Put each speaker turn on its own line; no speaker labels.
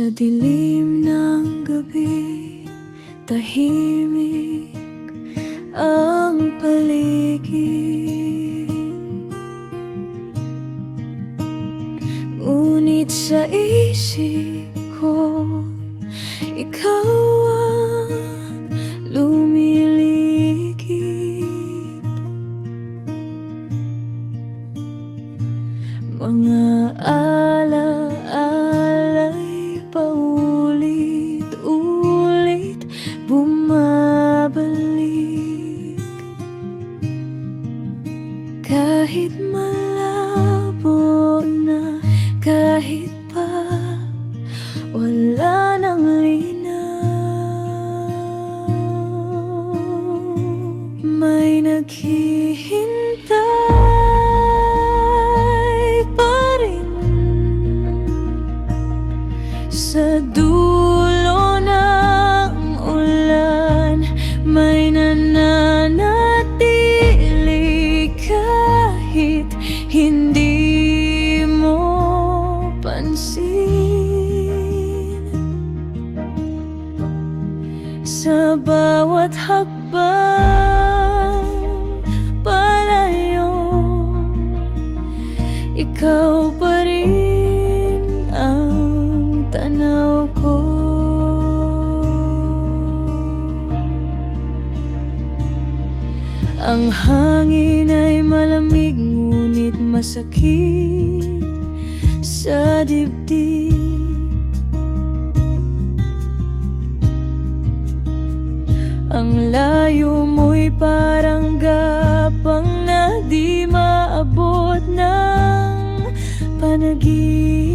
Sa dilim ng gabi Tahimik ang paligid. Ngunit sa isip ko Ikaw ang lumiligid Mga ala-alay naghihintay pa rin Sa dulo ulan. May nananatili kahit hindi mo pansin. Sa bawat hakbang Ikaw pa rin ang tanaw ko. Ang hangin ay malamig ngunit masakit sa dibdib. Ang layo mo'y parang gapang panaginip